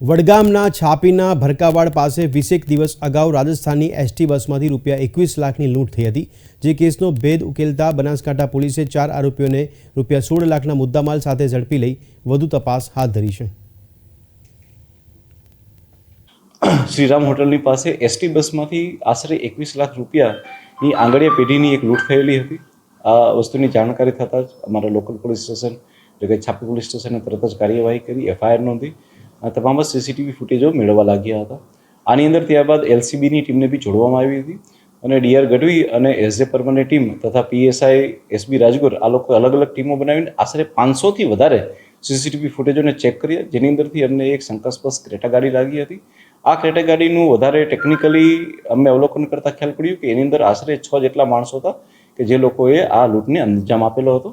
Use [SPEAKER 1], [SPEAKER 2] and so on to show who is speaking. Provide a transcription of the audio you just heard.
[SPEAKER 1] વડગામના છાપીના ભરકાવાડ પાસે વીસેક દિવસ અગાઉ રાજસ્થાનની એસટી બસમાંથી રૂપિયા એકવીસ લાખની લૂંટ થઈ હતી, જે કેસનો ભેદ ઉકેલતા બનાસકાંઠા પોલીસે ચાર આરોપીઓને રૂપિયા સોળ લાખના મુદ્દામાલ સાથે ઝડપી લઈ વધુ તપાસ હાથ ધરી છે.
[SPEAKER 2] શ્રીરામ હોટલની પાસે એસટી બસમાંથી આશરે એકવીસ લાખ રૂપિયાની આંગળીયા પેઢીની એક લૂંટ થયેલી હતી. આ વસ્તુની જાણકારી થતાં જ અમારા લોકલ પોલીસ સ્ટેશન એટલે કે છાપી પોલીસ સ્ટેશને તરત જ કાર્યવાહી કરી, એફઆઈઆર નોંધી તમામ સીસીટીવી ફૂટેજો મેળવવા લાગ્યા હતા. આની અંદર ત્યારબાદ એલસીબીની ટીમને બી જોડવામાં આવી હતી અને ડીઆર ગઢવી અને એસજે પરમાની ટીમ તથા પીએસઆઈ એસબી રાજગુર આ લોકો અલગ અલગ ટીમો બનાવીને આશરે પાંચસોથી વધારે સીસીટીવી ફૂટેજોને ચેક કર્યા. જેની અંદરથી અમને એક શંકાસ્પદ ક્રેટા ગાડી લાગી હતી. આ ક્રેટા ગાડીનું વધારે ટેકનિકલી અમને અવલોકન કરતાં ખ્યાલ પડ્યું કે એની અંદર આશરે છ જેટલા માણસો હતા કે જે લોકોએ આ લૂંટને અંજામ આપેલો હતો.